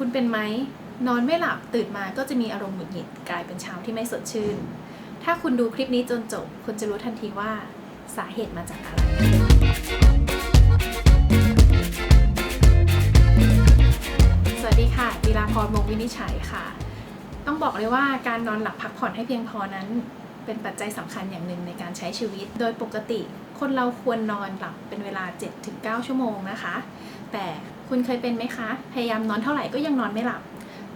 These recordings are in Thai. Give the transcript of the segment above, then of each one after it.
คุณเป็นไหมนอนไม่หลับตื่นมาก็จะมีอารมณ์หงุดหงิดกลายเป็นเช้าที่ไม่สดชื่น ถ้าคุณดูคลิปนี้จนจบ คุณจะรู้ทันทีว่าสาเหตุมาจากอะไร สวัสดีค่ะจิราพรวงวินิจฉัยค่ะ ต้องบอกเลยว่าการนอนหลับพักผ่อนให้เพียงพอนั้น เป็นปัจจัยสำคัญอย่างหนึ่งในการใช้ชีวิต โดยปกติคนเราควรนอนหลับเป็นเวลา 7-9 ชั่วโมงนะคะ แต่คุณเคยเป็นไหมคะ พยายามนอนเท่าไหร่ก็ยังนอนไม่หลับ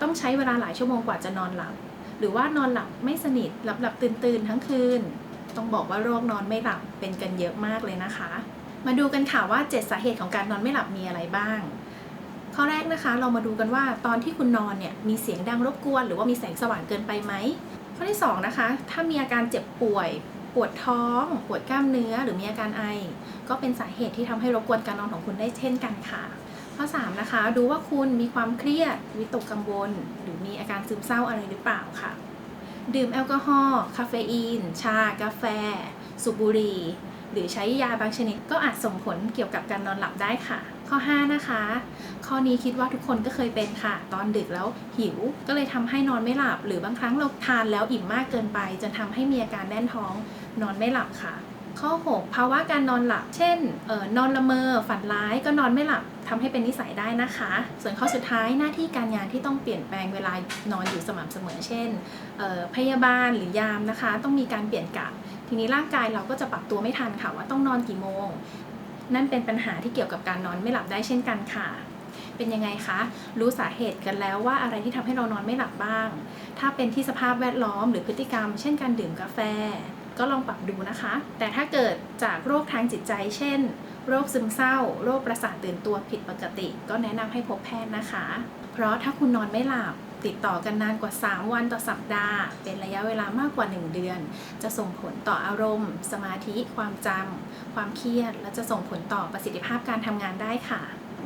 ต้องใช้เวลาหลายชั่วโมงกว่าจะนอนหลับ หรือว่านอนหลับไม่สนิทหลับหลับตื่นตื่นทั้งคืน ต้องบอกว่าโรคนอนไม่หลับเป็นกันเยอะมากเลยนะคะ มาดูกันค่ะว่า 7 สาเหตุของการนอนไม่หลับมีอะไรบ้าง ข้อแรกนะคะ เรามาดูกันว่าตอนที่คุณนอนเนี่ยมีเสียงดังรบกวน หรือว่ามีแสงสว่างเกินไปไหม ข้อที่สองนะคะ ถ้ามีอาการเจ็บป่วย ปวดท้อง ปวดกล้ามเนื้อ หรือมีอาการไอ ก็เป็นสาเหตุที่ทำให้รบกวนการนอนของคุณได้เช่นกันค่ะ ข้อ3นะคะ ดูว่าคุณมีความเครียด วิตกกังวล หรือมีอาการซึมเศร้าอะไรหรือเปล่าค่ะ ดื่มแอลกอฮอล์ คาเฟอีน ชา กาแฟ สูบบุหรี่ หรือใช้ยาบางชนิดก็อาจส่งผลเกี่ยวกับการนอนหลับได้ค่ะ ข้อ 5 นะคะ ข้อนี้คิดว่าทุกคนก็เคยเป็นค่ะ ตอนดึกแล้วหิว ก็เลยทำให้นอนไม่หลับ หรือบางครั้งเราทานแล้วอิ่มมากเกินไป จนทำให้มีอาการแน่นท้องนอนไม่หลับค่ะ ข้อ 6 ภาวะการนอนหลับ เช่นออนอนละเมอ ฝันร้ายก็นอนไม่หลับทำให้เป็นนิสัยได้นะคะ ส่วนข้อสุดท้ายหน้าที่การงานที่ต้องเปลี่ยนแปลงเวลานอนอยู่สม่ำเสมอ เช่นออพยาบาลหรือยามนะคะ ต้องมีการเปลี่ยนกะทีนี้ร่างกายเราก็จะปรับตัวไม่ทันค่ะว่าต้องนอนกี่โมง นั่นเป็นปัญหาที่เกี่ยวกับการนอนไม่หลับได้เช่นกันค่ะ เป็นยังไงคะ รู้สาเหตุกันแล้วว่าอะไรที่ทำให้เรานอนไม่หลับบ้าง ถ้าเป็นที่สภาพแวดล้อมหรือพฤติกรรม เช่นการดื่มกาแฟ ก็ลองปรับดูนะคะ แต่ถ้าเกิดจากโรคทางจิตใจ เช่น โรคซึมเศร้า โรคประสาทตื่นตัวผิดปกติ ก็แนะนำให้พบแพทย์นะคะ เพราะถ้าคุณนอนไม่หลับ ติดต่อกันนานกว่า 3 วันต่อสัปดาห์ เป็นระยะเวลามากกว่า 1 เดือน จะส่งผลต่ออารมณ์ สมาธิ ความจำความเครียด และจะส่งผลต่อประสิทธิภาพการทำงานได้ค่ะ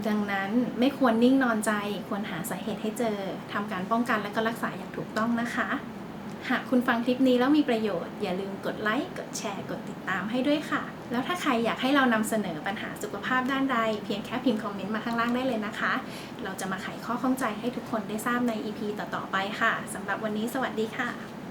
ดังนั้นไม่ควรนิ่งนอนใจ ควรหาสาเหตุให้เจอทำการป้องกันและก็รักษาอย่างถูกต้องนะคะ หากคุณฟังคลิปนี้แล้วมีประโยชน์ อย่าลืมกดไลค์ กดแชร์ กดติดตามให้ด้วยค่ะ แล้วถ้าใครอยากให้เรานำเสนอปัญหาสุขภาพด้านใด เพียงแค่พิมพ์คอมเมนต์มาข้างล่างได้เลยนะคะ เราจะมาไขข้อข้องใจให้ทุกคนได้ทราบใน EP ต่อๆไปค่ะสำหรับวันนี้สวัสดีค่ะ